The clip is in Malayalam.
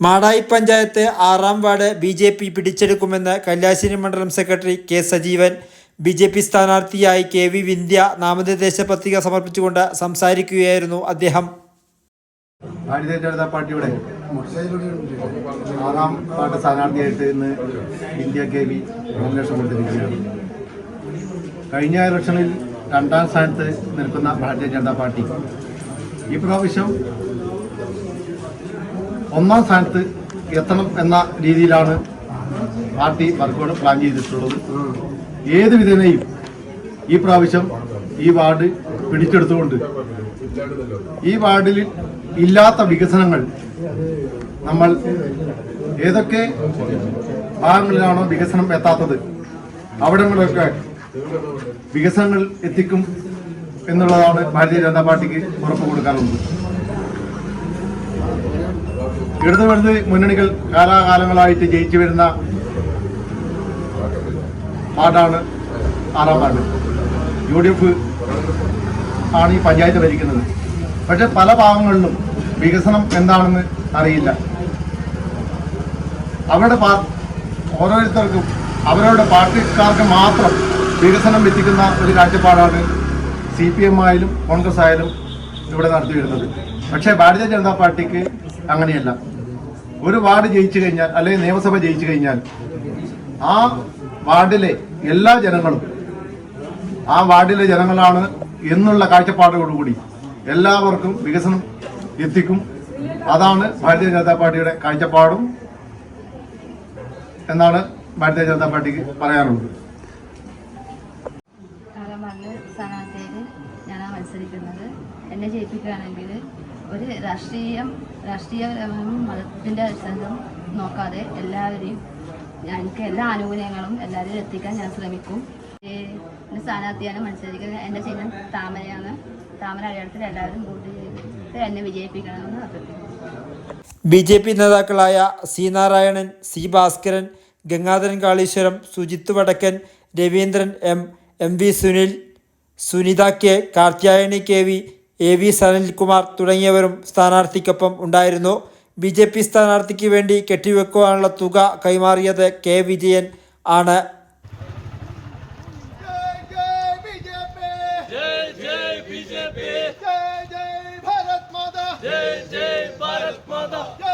മാടായി പഞ്ചായത്ത് ആറാം വാർഡ് ബി ജെ പി പിടിച്ചെടുക്കുമെന്ന് കല്യാശ്ശേരി മണ്ഡലം secretary K Sajeevan B J P സ്ഥാനാർത്ഥിയായി കെ വി വിന്ധ്യ നാമനിർദ്ദേശ പത്രിക സമർപ്പിച്ചുകൊണ്ട് സംസാരിക്കുകയായിരുന്നു അദ്ദേഹം. ഭാരതീയ ജനതാ പാർട്ടിയുടെ ആറാം വാർഡ് സ്ഥാനാർത്ഥിയായിട്ട് ഇന്ന് ഇന്ത്യ കെ വി നോമിനേഷൻ കൊടുത്തിരിക്കുകയാണ് കഴിഞ്ഞ ഇലക്ഷനിൽ രണ്ടാം സ്ഥാനത്ത് നിൽക്കുന്ന ഭാരതീയ ജനതാ പാർട്ടി. ഈ പ്രാവശ്യം ഒന്നാം സ്ഥാനത്ത് എത്തണം എന്ന രീതിയിലാണ് പാർട്ടി വർക്കോട് പ്ലാൻ ചെയ്തിട്ടുള്ളത്. ഏത് വിധേനയും ഈ പ്രാവശ്യം ഈ വാർഡ് പിടിച്ചെടുത്തുകൊണ്ട് ഈ വാർഡിൽ ഇല്ലാത്ത വികസനങ്ങൾ നമ്മൾ ഏതൊക്കെ ഭാഗങ്ങളിലാണോ വികസനം എത്താത്തത് അവിടങ്ങളിലൊക്കെ വികസനങ്ങൾ എത്തിക്കും എന്നുള്ളതാണ് ഭാരതീയ ജനതാ പാർട്ടിക്ക് ഉറപ്പ് കൊടുക്കാറുള്ളത് ഇടതു വലത് മുന്നണികൾ കാലാകാലങ്ങളായിട്ട് ജയിച്ചു വരുന്ന വാർഡാണ് ആറാം വാർഡ് യു ഡി എഫ് ആണ് ഈ പഞ്ചായത്ത് ഭരിക്കുന്നത്. പക്ഷെ പല ഭാഗങ്ങളിലും വികസനം എന്താണെന്ന് അറിയില്ല. അവരുടെ പാ ഓരോരുത്തർക്കും അവരവരുടെ പാർട്ടിക്കാർക്ക് മാത്രം വികസനം എത്തിക്കുന്ന ഒരു കാഴ്ചപ്പാടാണ് സി പി എം ആയാലും കോൺഗ്രസ് ആയാലും ഇവിടെ നടത്തി വരുന്നത്. പക്ഷേ ഭാരതീയ ജനതാ പാർട്ടിക്ക് അങ്ങനെയല്ല. ഒരു വാർഡ് ജയിച്ചു കഴിഞ്ഞാൽ അല്ലെങ്കിൽ നിയമസഭ ജയിച്ചു കഴിഞ്ഞാൽ ആ വാർഡിലെ എല്ലാ ജനങ്ങളും ആ വാർഡിലെ ജനങ്ങളാണ് എന്നുള്ള കാഴ്ചപ്പാടോടുകൂടി എല്ലാവർക്കും വികസനം എത്തിക്കും. അതാണ് ഭാരതീയ ജനതാ പാർട്ടിയുടെ കാഴ്ചപ്പാടും എന്നാണ് ഭാരതീയ ജനതാ പാർട്ടിക്ക് പറയാനുള്ളത്. കാലമാണ് സ്ഥാനാർത്ഥിയിൽ മത്സരിക്കുന്നത്. എന്നെ ജയിപ്പിക്കുകയാണെങ്കിൽ ഒരു രാഷ്ട്രീയം രാഷ്ട്രീയപരവും മതത്തിന്റെ അടിസ്ഥാനം നോക്കാതെ എല്ലാവരെയും എനിക്ക് എല്ലാ ആനുകൂല്യങ്ങളും എല്ലാവരെയും എത്തിക്കാൻ ഞാൻ ശ്രമിക്കും. എന്റെ സ്ഥാനാർത്ഥിയാണ് മത്സരിക്കുന്നത്. എന്റെ ചിഹ്നം താമരയാണ്. താമര അടയാളത്തിൽ എല്ലാവരും വോട്ട് ചെയ്ത് എന്നെ വിജയിപ്പിക്കണമെന്ന് അഭ്യർത്ഥിക്കുന്നു. ബി ജെ പി നേതാക്കളായ C Narayanan C Bhaskaran Gangadharan Kaleeswaram Sujith Vadakkan Raveendran M M V Sunil Sunitha K Karthyayani K V A V Sanilkumar തുടങ്ങിയവരും സ്ഥാനാർത്ഥിക്കൊപ്പം ഉണ്ടായിരുന്നു. ബി ജെ പി സ്ഥാനാർത്ഥിക്ക് വേണ്ടി കെട്ടിവെക്കുവാനുള്ള തുക കൈമാറിയത് കെ വിജയൻ ആണ്. ജയ് ജയ് ജയ് ജയ്